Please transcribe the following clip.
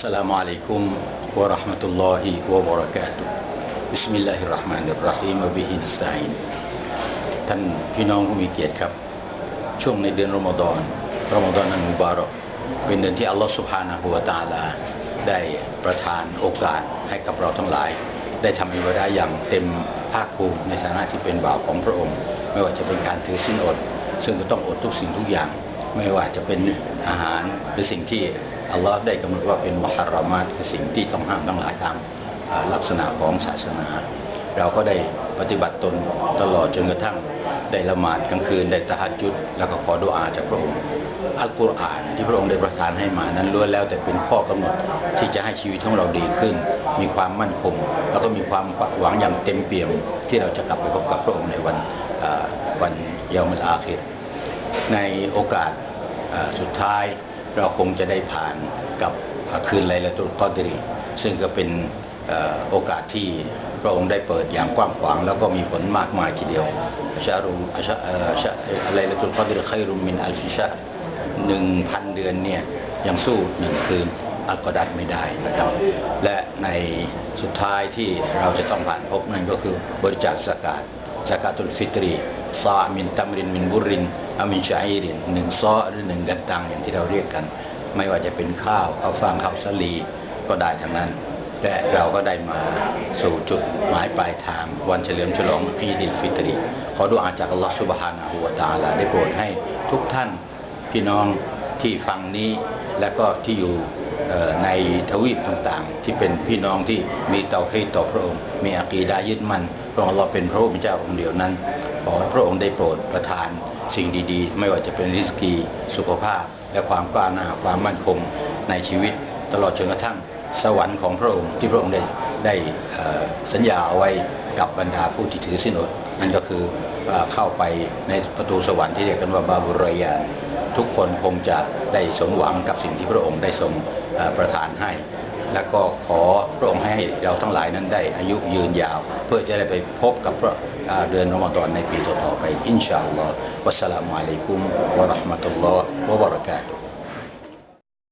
السلام عليكم ورحمة الله وبركاته بسم الله الرحمن الرحيم وبه نستعين ท่านพี่น้องผู้มีเกียรติครับ ช่วงในเดือนรอมฎอนรอมฎอนนั้นมุบารอกเป็นเดือนที่อัลลอฮฺสุบฮานะฮูวะตะอาลา ได้ประทานโอกาสให้กับเราทั้งหลาย ได้ทำอิบาดะห์อย่างเต็มภาคภูมิในฐานะที่เป็นบ่าวของพระองค์ ไม่ว่าจะเป็นการถือศีลอด ซึ่งก็ต้องอดทุกสิ่งทุกอย่าง ไม่ว่าจะเป็นอาหารหรือสิ่งที่ อัลลอฮ์ได้กำหนดว่าเป็นมุฮัรรอมาตคือสิ่งที่ต้องห้ามทั้งหลายตามลักษณะของศาสนา เราก็ได้ปฏิบัติตนตลอดจนกระทั่งได้ละหมาดกลางคืนได้ตะฮัดจุดแล้วก็ขอดุอาจากพระองค์อัลกุรอานที่พระองค์ได้ประทานให้มานั้นล้วนแล้วแต่เป็นข้อกำหนดที่จะให้ชีวิตของเราดีขึ้น มีความมั่นคง แล้วก็มีความหวังอย่างเต็มเปี่ยมที่เราจะกลับไปพบกับพระองค์ในวันวันเยามุลอาคิรในโอกาสสุดท้าย เราคงจะได้ผ่านกับคืนไลลาตุลกอดรีซึ่งก็เป็นโอกาสที่พระองค์ได้เปิดอย่างกว้างขวาง แล้วก็มีผลมากมายทีเดียวชารุชาอ่อชาไลลาตุลกอดรีไครุมมินอัลฟิชาหนึ่งพันเดือนเนี่ยยังสู้หนึ่งคืนอัลกอดัดไม่ได้นะครับ และในสุดท้ายที่เราจะต้องผ่านพบนั่นก็คือบริจาคสกาดซากาตุลฟิตรีซามินตัมรินมินบุริน อามินชาอิรินหนึ่งซอหรือหนึ่งกันตังอย่างที่เราเรียกกัน ไม่ว่าจะเป็นข้าวข้าวฟางข้าวสาลีก็ได้ทั้งนั้น และเราก็ได้มาสู่จุดหมายปลายทางวันเฉลิมฉลองอีดิลฟิตรีขอดูอาจากอัลลอฮฺสุบฮานะฮูวตาลาได้โปรดให้ทุกท่านพี่น้องที่ฟังนี้และก็ที่อยู่ ในทวีปต่างๆ ที่เป็นพี่น้องที่มีเตาให้ต่อพระองค์ มีอากีดายึดมั่นพระองค์เราเป็นพระผู้เป็นเจ้าองค์เดียวนั้น ขอพระองค์ได้โปรดประทานสิ่งดีๆ ไม่ว่าจะเป็นริสกีสุขภาพ และความกล้าหน้าความมั่นคงในชีวิต ตลอดจนกระทั่งสวรรค์ของพระองค์ที่พระองค์ได้ได้สัญญาเอาไว้ กับบรรดาผู้ที่ถือสินอดนั่นก็คือเข้าไปในประตูสวรรค์ที่เรียกกันว่าบาบุรยานทุกคนคงจะได้สมหวังกับสิ่งที่พระองค์ได้ทรงประทานให้ และก็ขอพระองค์ให้เราทั้งหลายนั้นได้อายุยืนยาว เพื่อจะได้ไปพบกับพระอ่าเดือนรอมฎอนในปีต่อๆไป อินชาอัลลอฮ์วัสสลามุอะลัยกุมวะราะห์มะตุลลอฮ์วะบะเราะกาตุฮ์